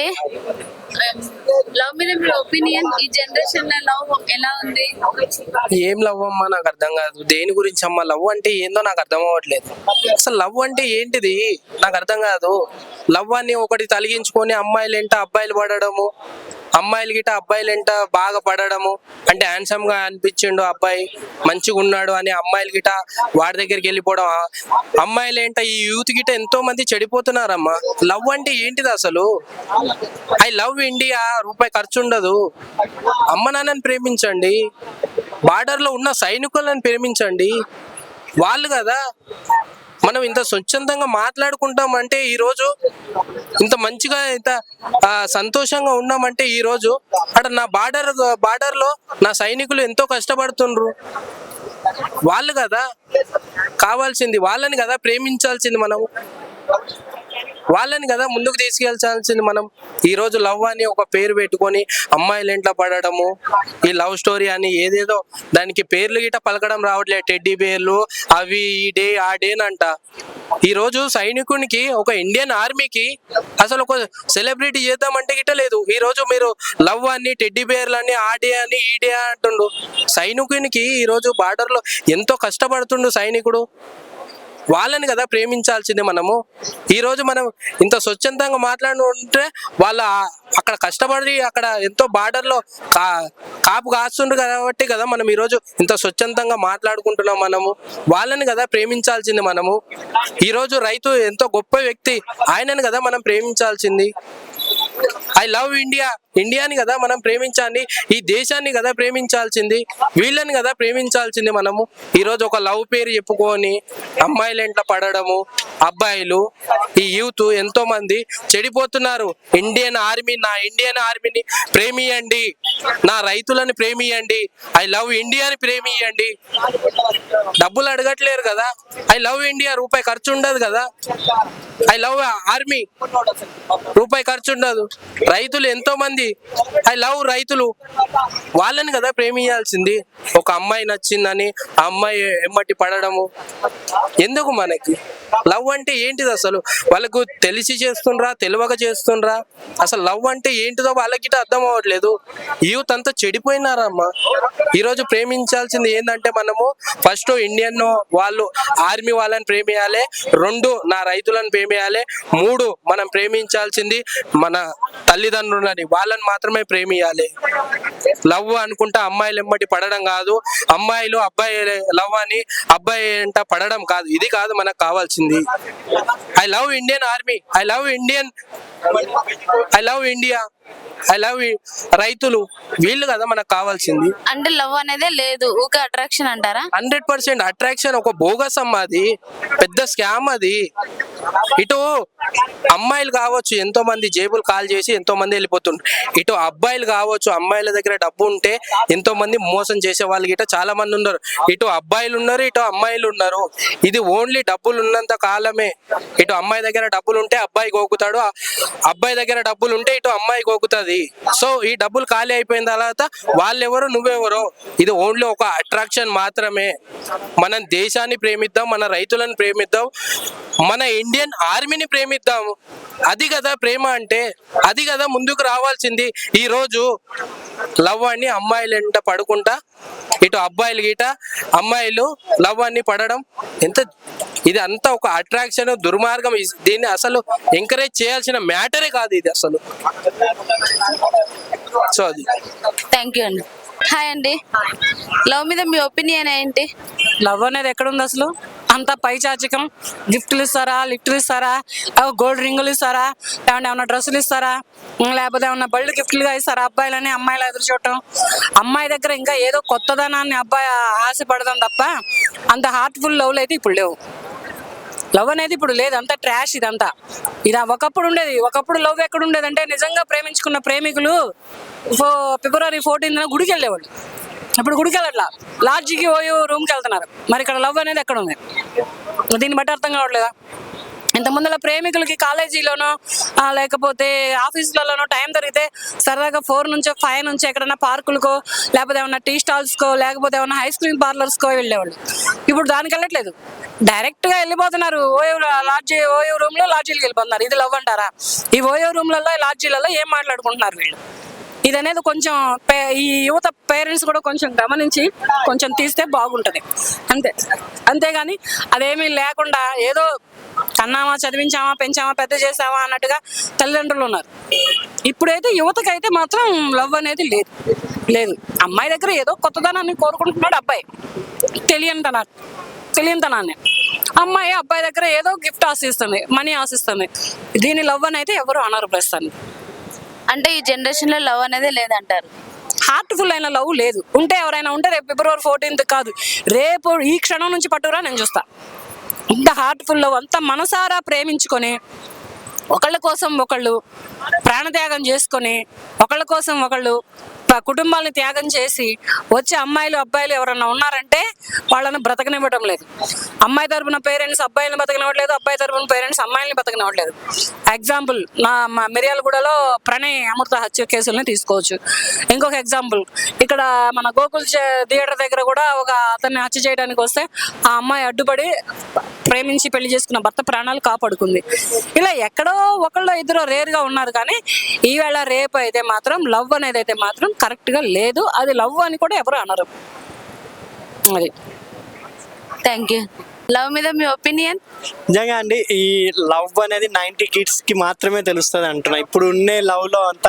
అండి లవ్ మీద మీ ఒపీనియన్ ఈ జనరేషన్లో లవ్ ఎలా ఉంది? ఏం లవ్ అమ్మా? నాకు అర్థం కాదు. దేని గురించి అమ్మా? లవ్ అంటే ఏందో నాకు అర్థం అవ్వట్లేదు. అసలు లవ్ అంటే ఏంటిది? నాకు అర్థం కాదు. లవ్ అని ఒకటి తలిగించుకొని అమ్మాయిలు ఎంట అబ్బాయిలు పడడము. అమ్మాయిలు గిట అబ్బాయిలు ఎంట బాగా పడడము. అంటే హ్యాండ్సమ్గా అనిపించిండు అబ్బాయి మంచిగా ఉన్నాడు అని అమ్మాయిలు గిట వాడి దగ్గరికి వెళ్ళిపోవడం. అమ్మాయిలు ఏంట ఈ యూత్ గిట ఎంతో మంది చెడిపోతున్నారమ్మా. లవ్ అంటే ఏంటిది అసలు? ఐ లవ్ ఇండియా రూపాయి ఖర్చు ఉండదు. అమ్మ నాన్నని ప్రేమించండి. బార్డర్లో ఉన్న సైనికులను ప్రేమించండి. వాళ్ళు కదా మనం ఇంత స్వచ్ఛందంగా మాట్లాడుకుంటాం అంటే ఈ రోజు ఇంత మంచిగా ఇంత ఆ, సంతోషంగా ఉన్నామంటే ఈ రోజు అక్కడ నా బార్డర్ బార్డర్లో నా సైనికులు ఎంతో కష్టపడుతుండ్రు. వాళ్ళు కదా కావాల్సింది వాళ్ళని కదా ప్రేమించాల్సింది మనం వాళ్ళని కదా ముందుకు తీసుకెళ్ళాల్సింది మనం. ఈ రోజు లవ్ అని ఒక పేరు పెట్టుకొని అమ్మాయిలు ఇంట్లో పడడము ఈ లవ్ స్టోరీ అని ఏదేదో దానికి పేర్లు గిట పలకడం రావట్లేదు టెడ్డీ పేర్లు అవి ఈ డే ఆ డే అంట ఈ రోజు సైనికునికి ఒక ఇండియన్ ఆర్మీకి అసలు ఒక సెలబ్రిటీ చేద్దామంటే గిట్ట లేదు. ఈ రోజు మీరు లవ్ అని టెడ్డీ బేర్లు అని ఆ డే అని ఈ డే అంటుండు. సైనికునికి ఈ రోజు బార్డర్లో ఎంతో కష్టపడుతుండు సైనికుడు. వాళ్ళని కదా ప్రేమించాల్సింది మనము. ఈ రోజు మనం ఇంత స్వచ్ఛందంగా మాట్లాడుకుంటే వాళ్ళ అక్కడ కష్టపడి అక్కడ ఎంతో బార్డర్లో కా కాపు కాస్తుండ్రు కాబట్టి కదా మనం ఈరోజు ఇంత స్వచ్ఛందంగా మాట్లాడుకుంటున్నాం మనము. వాళ్ళని కదా ప్రేమించాల్సింది మనము. ఈరోజు రైతు ఎంతో గొప్ప వ్యక్తి. ఆయనని కదా మనం ప్రేమించాల్సింది. ఐ లవ్ ఇండియా ఇండియాని కదా మనం ప్రేమించాలి ఈ దేశాన్ని కదా ప్రేమించాల్సింది వీళ్ళని కదా ప్రేమించాల్సింది మనము. ఈ రోజు ఒక లవ్ పేరు చెప్పుకొని అమ్మాయిలు ఇంట్లో పడడము అబ్బాయిలు ఈ యూత్ ఎంతో మంది చెడిపోతున్నారు. ఇండియన్ ఆర్మీ నా ఇండియన్ ఆర్మీని ప్రేమియండి. నా రైతులను ప్రేమియండి. ఐ లవ్ ఇండియాని ప్రేమియండి. డబ్బులు అడగట్లేరు కదా. ఐ లవ్ ఇండియా రూపాయి ఖర్చు ఉండదు కదా. ఐ లవ్ ఆర్మీ రూపాయి ఖర్చు ఉండదు రైతులు ఎంతో మంది ఐ లవ్ రైతులు. వాళ్ళని కదా ప్రేమించాల్సింది. ఒక అమ్మాయి నచ్చిందని ఆ అమ్మాయి ఎమ్మటి పడడము. ఎందుకు మనకి? లవ్ అంటే ఏంటిది అసలు? వాళ్ళకు తెలిసి చేస్తుండ్రా తెలివక చేస్తుండ్రా? అసలు లవ్ అంటే ఏంటిదో వాళ్ళకి అర్థం అవ్వట్లేదు. యూత్ అంతా చెడిపోయినారమ్మా. ఈరోజు ప్రేమించాల్సింది ఏంటంటే మనము ఫస్ట్ ఇండియన్ వాళ్ళు ఆర్మీ వాళ్ళని ప్రేమియాలి రెండు నా రైతులను ప్రేమియాలి మూడు మనం ప్రేమించాల్సింది మన తల్లిదండ్రులని వాళ్ళని మాత్రమే ప్రేమియాలి. లవ్ అనుకుంటా అమ్మాయిలు ఎమ్మటి పడడం కాదు. అమ్మాయిలు అబ్బాయి లవ్ అని అబ్బాయి ఎంట పడడం కాదు. ఇది కాదు మనకు కావాల్సింది. I love Indian army I love Indian I love India I love రైతులు వీళ్ళు కదా మనకు కావాల్సింది. అంటే లవ్ అనేదే లేదు ఊకే అట్రాక్షన్ అంటారా? హండ్రెడ్ పర్సెంట్ అట్రాక్షన్ ఒక బోగస్ అమ్మ అది పెద్ద స్కామ్ అది. ఇటు అమ్మాయిలు కావచ్చు ఎంతో మంది జేబులు కాల్ చేసి ఎంతో మంది వెళ్ళిపోతుండ్రు. ఇటు అబ్బాయిలు కావచ్చు అమ్మాయిల దగ్గర డబ్బు ఉంటే ఎంతో మంది మోసం చేసే వాళ్ళు గిట్ట చాలా మంది ఉన్నారు. ఇటు అబ్బాయిలు ఉన్నారు ఇటు అమ్మాయిలు ఉన్నారు. ఇది ఓన్లీ డబ్బులు ఉన్నంత కాలమే. ఇటు అమ్మాయి దగ్గర డబ్బులు ఉంటే అబ్బాయి గోకుతాడు అబ్బాయి దగ్గర డబ్బులు ఉంటే ఇటు అమ్మాయి గోకుతుంది సో ఈ డబ్బులు ఖాళీ అయిపోయిన తర్వాత వాళ్ళెవరు నువ్వెవరో ఇది ఓన్లీ ఒక అట్రాక్షన్ మాత్రమే. మనం దేశాన్ని ప్రేమిద్దాం మన రైతులను ప్రేమిద్దాం మన ఇండియన్ ఆర్మీని ప్రేమిద్దాం. అది కదా ప్రేమ అంటే అది కదా ముందుకు రావాల్సింది. ఈ రోజు లవ్ అని అమ్మాయిలు ఎంట పడుకుంటా ఇటు అబ్బాయిలు గీట అమ్మాయిలు లవ్ అని పడడం ఎంత ఇది అంతా ఒక అట్రాక్షన్ దుర్మార్గం. దీన్ని అసలు ఎంకరేజ్ చేయాల్సిన మ్యాటరే కాదు ఇది అసలు. సో అది. థ్యాంక్ యూ అండి. హాయ్ అండి. లవ్ మీద మీ ఒపీనియన్ ఏంటి? లవ్ అనేది ఎక్కడుంది అసలు? అంత పైచాచికం గిఫ్ట్లు ఇస్తారా? లిఫ్ట్లు ఇస్తారా? గోల్డ్ రింగులు ఇస్తారా? లేకుంటే ఏమన్నా డ్రెస్సులు ఇస్తారా? లేకపోతే ఏమన్నా బళ్ళు గిఫ్ట్లుగా ఇస్తారా? అబ్బాయిలని అమ్మాయిలు ఎదురు చూడటం అమ్మాయి దగ్గర ఇంకా ఏదో కొత్తదనాన్ని అబ్బాయి ఆశపడదాం తప్ప అంత హార్ట్ఫుల్ లవ్లు అయితే ఇప్పుడు లేవు. లవ్ అనేది ఇప్పుడు లేదు అంతా ట్రాష్ ఇదంతా. ఇది ఒకప్పుడు ఉండేది ఒకప్పుడు లవ్ ఎక్కడ ఉండేది అంటే నిజంగా ప్రేమించుకున్న ప్రేమికులు ఫిబ్రవరి ఫోర్టీన్ గుడికి వెళ్ళేవాళ్ళు. ఇప్పుడు గుడికి వెళ్ళట్లా. లాడ్జికి పోయి రూమ్కి వెళ్తున్నారు. మరి ఇక్కడ లవ్ అనేది ఎక్కడ ఉంది? దీన్ని బట్టి అర్థం కావట్లేదా? ఇంత ముందుల ప్రేమికులకి కాలేజీలోనో లేకపోతే ఆఫీసులలోనో టైం దొరికితే సరదాగా ఫోర్ నుంచో ఫైవ్ నుంచి ఎక్కడైనా పార్కులకో లేకపోతే ఏమన్నా టీ స్టాల్స్కో లేకపోతే ఏమన్నా ఐస్ క్రీమ్ పార్లర్స్కో వెళ్ళేవాళ్ళు. ఇప్పుడు దానికి వెళ్ళట్లేదు. డైరెక్ట్గా వెళ్ళిపోతున్నారు. ఓయో లాడ్జీ ఓయో రూమ్లో లాడ్జీలకు వెళ్ళిపోతున్నారు. ఇది లవ్ అంటారా? ఈ ఓయో రూమ్లలో లాడ్జీలలో ఏం మాట్లాడుకుంటున్నారు వీళ్ళు? ఇది అనేది కొంచెం పే- ఈ యువత పేరెంట్స్ కూడా కొంచెం గమనించి కొంచెం తీస్తే బాగుంటుంది. అంతే. అంతేగాని అదేమీ లేకుండా ఏదో కన్నామా చదివించామా పెంచామా పెద్ద చేసామా అన్నట్టుగా తల్లిదండ్రులు ఉన్నారు. ఇప్పుడైతే యువతకైతే మాత్రం లవ్ అనేది లేదు. లేదు. అమ్మాయి దగ్గర ఏదో కొత్తదనాన్ని కోరుకుంటున్నాడు అబ్బాయి. తెలియనితనాన్ని తెలియనితనాన్ని అమ్మాయి అబ్బాయి దగ్గర ఏదో గిఫ్ట్ ఆశిస్తుంది మనీ ఆశిస్తుంది. దీని లవ్ అని అయితే ఎవరు అనరు ప్రస్తుతానికి. అంటే ఈ జనరేషన్లో లవ్ అనేది లేదంటారు. హార్ట్ఫుల్ అయిన లవ్ లేదు. ఉంటే ఎవరైనా ఉంటే రేపు ఫిబ్రవరి ఫోర్టీన్త్ కాదు. రేపు ఈ క్షణం నుంచి పట్టురా నేను చూస్తా. ఇంత హార్ట్ఫుల్ లవ్ అంత మనసారా ప్రేమించుకొని ఒకళ్ళ కోసం ఒకళ్ళు ప్రాణత్యాగం చేసుకొని ఒకళ్ళ కోసం ఒకళ్ళు కుటుంబాలను త్యాగం చేసి వచ్చే అమ్మాయిలు అబ్బాయిలు ఎవరన్నా ఉన్నారంటే వాళ్ళని బ్రతకనివ్వడం లేదు. అమ్మాయి తరపున పేరెంట్స్ అబ్బాయిని బతకనివ్వట్లేదు అబ్బాయి తరపున పేరెంట్స్ అమ్మాయిని బతకనివ్వట్లేదు ఎగ్జాంపుల్ నా మిర్యాలగూడలో ప్రణయ్ అమృత హత్య కేసుల్ని తీసుకోవచ్చు. ఇంకొక ఎగ్జాంపుల్ ఇక్కడ మన గోకుల్ చే- థియేటర్ దగ్గర కూడా ఒక అతన్ని హత్య చేయడానికి వస్తే ఆ అమ్మాయి అడ్డుపడి ప్రేమించి పెళ్ళి చేసుకున్న భర్త ప్రాణాలు కాపాడుకుంది. ఇలా ఎక్కడో ఒకళ్ళు ఇద్దరు రేరుగా ఉన్నారు కానీ ఈవేళ రేపు అయితే మాత్రం లవ్ అనేది అయితే మాత్రం కరెక్ట్గా లేదు. అది లవ్ అని కూడా ఎవరు అనరు. అది. థ్యాంక్ యూ లవ్ మీద మీ ఒపీనియన్ నిజంగా అండి ఈ లవ్ అనేది నైన్టీ కిడ్స్కి మాత్రమే తెలుస్తుంది అంటున్నా. ఇప్పుడు ఉండే లవ్లో అంత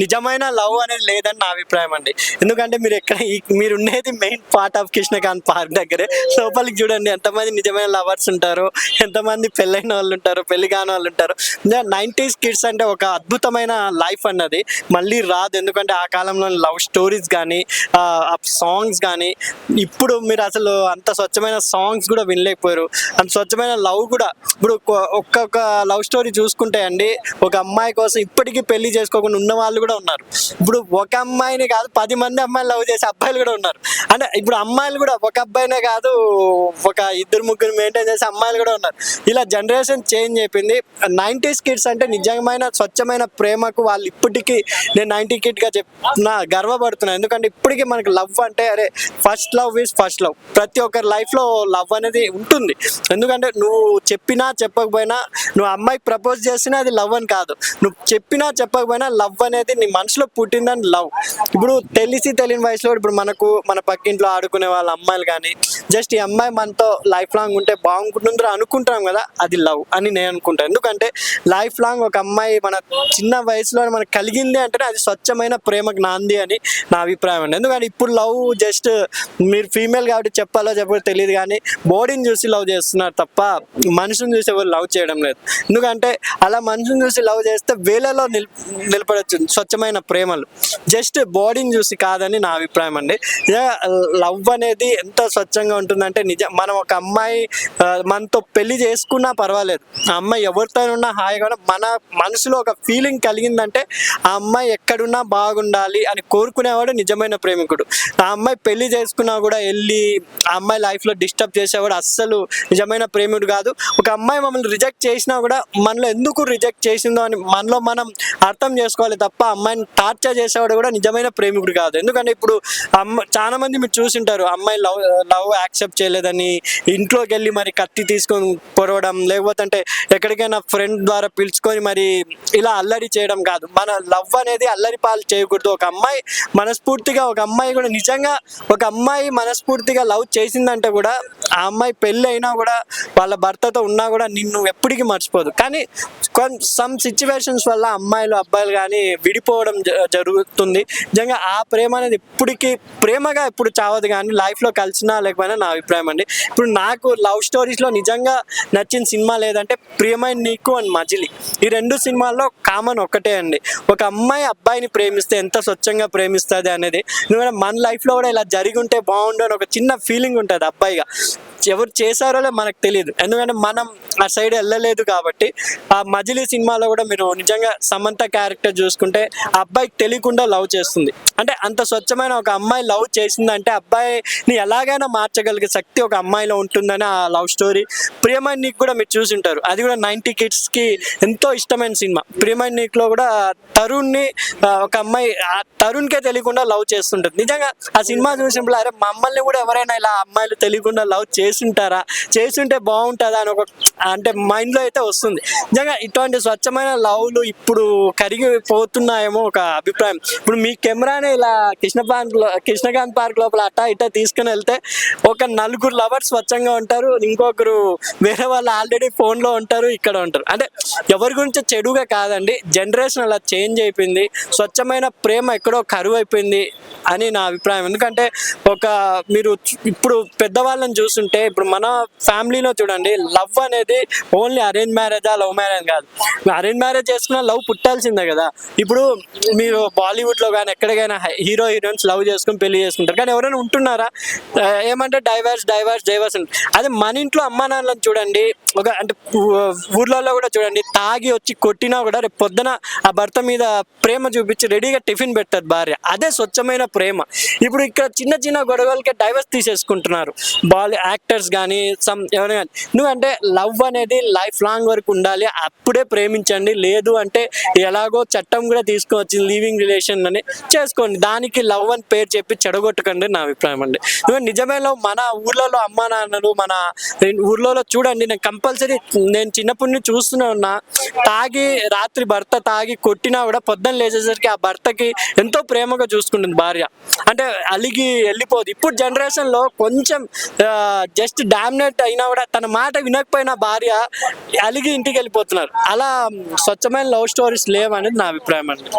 నిజమైన లవ్ అనేది లేదని నా అభిప్రాయం అండి. ఎందుకంటే మీరు ఎక్కడ మీరు ఉండేది main part of Krishnakanth park దగ్గరే. లోపలికి చూడండి ఎంతమంది నిజమైన లవర్స్ ఉంటారు ఎంతమంది పెళ్ళైన వాళ్ళు ఉంటారు పెళ్ళి కాని వాళ్ళు ఉంటారు. నైంటీస్ కిడ్స్ అంటే ఒక అద్భుతమైన లైఫ్ అన్నది. మళ్ళీ రాదు ఎందుకంటే ఆ కాలంలో లవ్ స్టోరీస్ కానీ సాంగ్స్ కానీ ఇప్పుడు మీరు అసలు అంత స్వచ్ఛమైన సాంగ్స్ కూడా వినలేదు చేయలేకపోయారు. అండ్ స్వచ్ఛమైన లవ్ కూడా ఇప్పుడు ఒక్కొక్క లవ్ స్టోరీ చూసుకుంటే అండి ఒక అమ్మాయి కోసం ఇప్పటికీ పెళ్ళి చేసుకోకుండా ఉన్న వాళ్ళు కూడా ఉన్నారు. ఇప్పుడు ఒక అమ్మాయిని కాదు పది మంది అమ్మాయిలు లవ్ చేసే అబ్బాయిలు కూడా ఉన్నారు. అంటే ఇప్పుడు అమ్మాయిలు కూడా ఒక అబ్బాయినే కాదు ఒక ఇద్దరు ముగ్గురు మెయింటైన్ చేసే అమ్మాయిలు కూడా ఉన్నారు. ఇలా జనరేషన్ చేంజ్ అయిపోయింది. నైంటీస్ కిడ్స్ అంటే నిజమైన స్వచ్ఛమైన ప్రేమకు వాళ్ళు ఇప్పటికీ నేను నైంటీ కిడ్గా చెప్తున్నా గర్వపడుతున్నాను ఎందుకంటే ఇప్పటికీ మనకు లవ్ అంటే అరే first love is first love ప్రతి ఒక్కరి లైఫ్లో లవ్ అనేది ఉంటుంది. ఎందుకంటే నువ్వు చెప్పినా చెప్పకపోయినా నువ్వు అమ్మాయికి ప్రపోజ్ చేసినా అది లవ్ అని కాదు. నువ్వు చెప్పినా చెప్పకపోయినా లవ్ అనేది నీ మనసులో పుట్టిందని లవ్ ఇప్పుడు తెలిసి తెలియని వయసులో ఇప్పుడు మనకు మన పక్కింట్లో ఆడుకునే వాళ్ళ అమ్మాయిలు కానీ జస్ట్ ఈ అమ్మాయి మనతో లైఫ్ లాంగ్ ఉంటే బాగుంటుందో అనుకుంటాం కదా అది లవ్ అని నేను అనుకుంటాను ఎందుకంటే లైఫ్ లాంగ్ ఒక అమ్మాయి మన చిన్న వయసులో మనకు కలిగింది అంటేనే అది స్వచ్ఛమైన ప్రేమకు నాంది అని నా అభిప్రాయం అండి. ఎందుకంటే ఇప్పుడు లవ్ జస్ట్ మీరు ఫీమేల్ కాబట్టి చెప్పాలో చెప్పాలో తెలియదు కానీ బాడీని చూసి లవ్ చేస్తున్నారు తప్ప మనుషుని చూసి ఎవరు లవ్ చేయడం లేదు. ఎందుకంటే అలా మనుషుని చూసి లవ్ చేస్తే వేలలో నిల్ నిలబడచ్చు స్వచ్ఛమైన ప్రేమలు. జస్ట్ బాడీని చూసి కాదని నా అభిప్రాయం అండి. లవ్ అనేది ఎంత స్వచ్ఛంగా ఉంటుందంటే నిజం మనం ఒక అమ్మాయి మనతో పెళ్ళి చేసుకున్నా పర్వాలేదు. ఆ అమ్మాయి ఎవరితో ఉన్నా హాయిగా మన మనసులో ఒక ఫీలింగ్ కలిగిందంటే ఆ అమ్మాయి ఎక్కడున్నా బాగుండాలి అని కోరుకునేవాడు నిజమైన ప్రేమికుడు. ఆ అమ్మాయి పెళ్ళి చేసుకున్నా కూడా వెళ్ళి ఆ అమ్మాయి లైఫ్లో డిస్టర్బ్ చేసేవాడు అస్సలు నిజమైన ప్రేమికుడు కాదు. ఒక అమ్మాయి మమ్మల్ని రిజెక్ట్ చేసినా కూడా మనలో ఎందుకు రిజెక్ట్ చేసిందో అని మనలో మనం అర్థం చేసుకోవాలి తప్ప అమ్మాయిని టార్చర్ చేసేవాడు కూడా నిజమైన ప్రేమికుడు కాదు. ఎందుకంటే ఇప్పుడు అమ్మ చాలా మంది మీరు చూసింటారు అమ్మాయి లవ్ లవ్ యాక్సెప్ట్ చేయలేదని ఇంట్లోకి వెళ్ళి మరి కత్తి తీసుకొని పొరవడం లేకపోతే అంటే ఎక్కడికైనా ఫ్రెండ్ ద్వారా పిలుచుకొని మరి ఇలా అల్లరి చేయడం కాదు. మన లవ్ అనేది అల్లరి పాలు చేయకూడదు. ఒక అమ్మాయి మనస్ఫూర్తిగా ఒక అమ్మాయి కూడా నిజంగా ఒక అమ్మాయి మనస్ఫూర్తిగా లవ్ చేసిందంటే కూడా ఆ అమ్మాయి పెళ్ళి అయినా కూడా వాళ్ళ భర్తతో ఉన్నా కూడా నిన్ను ఎప్పటికీ మర్చిపోదు. కానీ సమ్ సిచ్యువేషన్స్ వల్ల అమ్మాయిలు అబ్బాయిలు కానీ విడిపోవడం జ- జరుగుతుంది. నిజంగా ఆ ప్రేమ అనేది ఎప్పటికీ ప్రేమగా ఎప్పుడు చావదు కానీ లైఫ్లో కలిసినా లేకపోయినా నా అభిప్రాయం అండి. ఇప్పుడు నాకు లవ్ స్టోరీస్లో నిజంగా నచ్చిన సినిమా లేదంటే ప్రియమైన నీకు అండ్ మజిలి. ఈ రెండు సినిమాల్లో కామన్ ఒక్కటే అండి. ఒక అమ్మాయి అబ్బాయిని ప్రేమిస్తే ఎంత స్వచ్ఛంగా ప్రేమిస్తుంది అనేది. ఎందుకంటే మన లైఫ్లో కూడా ఇలా జరిగి ఉంటే బాగుండు అని ఒక చిన్న ఫీలింగ్ ఉంటుంది అబ్బాయిగా. ఎవరు చేశారో లేదో మనకు తెలియదు. ఎందుకంటే మనం ఆ సైడ్ వెళ్ళలేదు కాబట్టి ఆ మజిలీ సినిమాలో కూడా మీరు నిజంగా సమంత క్యారెక్టర్ చూసుకుంటే ఆ అబ్బాయికి తెలియకుండా లవ్ చేస్తుంది. అంటే అంత స్వచ్ఛమైన ఒక అమ్మాయి లవ్ చేసిందంటే అబ్బాయిని ఎలాగైనా మార్చగలిగే శక్తి ఒక అమ్మాయిలో ఉంటుందని ఆ లవ్ స్టోరీ. ప్రియమైన నీకు కూడా మీరు చూసి ఉంటారు. అది కూడా నైన్టీ కిడ్స్కి ఎంతో ఇష్టమైన సినిమా. ప్రియమైన నీకులో కూడా తరుణ్ని ఒక అమ్మాయి ఆ తరుణ్కే తెలియకుండా లవ్ చేస్తుంటుంది. నిజంగా ఆ సినిమా చూసినప్పుడు అరే మమ్మల్ని కూడా ఎవరైనా ఇలా అమ్మాయిలు తెలియకుండా లవ్ చేస్తుంటారా? చేస్తుంటే బాగుంటుందా అని ఒక అంటే మైండ్లో అయితే వస్తుంది. నిజంగా ఇటువంటి స్వచ్ఛమైన లవ్లు ఇప్పుడు కరిగిపోతున్నాయేమో ఒక అభిప్రాయం. ఇప్పుడు మీ కెమెరాని ఇలా కృష్ణ పార్క్ కృష్ణకాంత్ పార్క్ లోపల అట్టా ఇట్టా తీసుకుని వెళ్తే ఒక నలుగురు లవర్స్ స్వచ్ఛంగా ఉంటారు. ఇంకొకరు వేరే వాళ్ళు ఆల్రెడీ ఫోన్లో ఉంటారు ఇక్కడ ఉంటారు. అంటే ఎవరి గురించి చెడుగా కాదండి. జనరేషన్ అలా చేంజ్ అయిపోయింది. స్వచ్ఛమైన ప్రేమ ఎక్కడో కరువు అయిపోయింది అని నా అభిప్రాయం. ఎందుకంటే ఒక మీరు ఇప్పుడు పెద్దవాళ్ళని చూస్తుంటే ఇప్పుడు మన ఫ్యామిలీలో చూడండి లవ్ అనేది ఓన్లీ అరేంజ్ మ్యారేజా లవ్ మ్యారేజ్ కాదు. అరేంజ్ మ్యారేజ్ చేసుకున్న లవ్ పుట్టాల్సిందే కదా. ఇప్పుడు మీరు బాలీవుడ్లో కానీ ఎక్కడికైనా హీరో హీరోయిన్స్ లవ్ చేసుకుని పెళ్ళి చేసుకుంటారు. కానీ ఎవరైనా ఉంటున్నారా? ఏమంటే డైవర్స్ డైవర్స్ డైవర్స్ అదే మన ఇంట్లో అమ్మా నాన్నలను చూడండి ఒక అంటే ఊర్లలో కూడా చూడండి తాగి వచ్చి కొట్టినా కూడా రేపు పొద్దున ఆ భర్త మీద ప్రేమ చూపించి రెడీగా టిఫిన్ పెట్టారు భార్య. అదే స్వచ్ఛమైన ప్రేమ. ఇప్పుడు ఇక్కడ చిన్న చిన్న గొడవలకే డైవర్స్ తీసేసుకుంటున్నారు. బాల్ యాక్టర్స్ కానీ సమ్ ఎవరైనా కానీ. నువ్వంటే లవ్ అనేది లైఫ్ లాంగ్ వరకు ఉండాలి. అప్పుడే ప్రేమించండి. లేదు అంటే ఎలాగో చట్టం కూడా తీసుకొచ్చింది లివింగ్ రిలేషన్ అని చేసుకోండి. దానికి లవ్ అని పేరు చెప్పి చెడగొట్టకండి నా అభిప్రాయం అండి. నువ్వు మన ఊర్లలో అమ్మా నాన్నలు మన ఊర్లలో చూడండి నేను కంపల్సరీ నేను చిన్నప్పటి నుంచి చూస్తూనే ఉన్నా తాగి రాత్రి భర్త తాగి కొట్టినా కూడా పొద్దున్న లేచేసరికి ఆ భర్తకి ఎంతో ప్రేమగా చూసుకుంటుంది భార్య. అంటే అలిగి వెళ్ళిపోదు. ఇప్పుడు జనరేషన్లో కొంచెం జస్ట్ డామినేట్ అయినా కూడా తన మాట వినకపోయినా భార్య అలిగి ఇంటికి వెళ్ళిపోతున్నారు. అలా స్వచ్ఛమైన లవ్ స్టోరీస్ లేవనేది నా అభిప్రాయం అండి.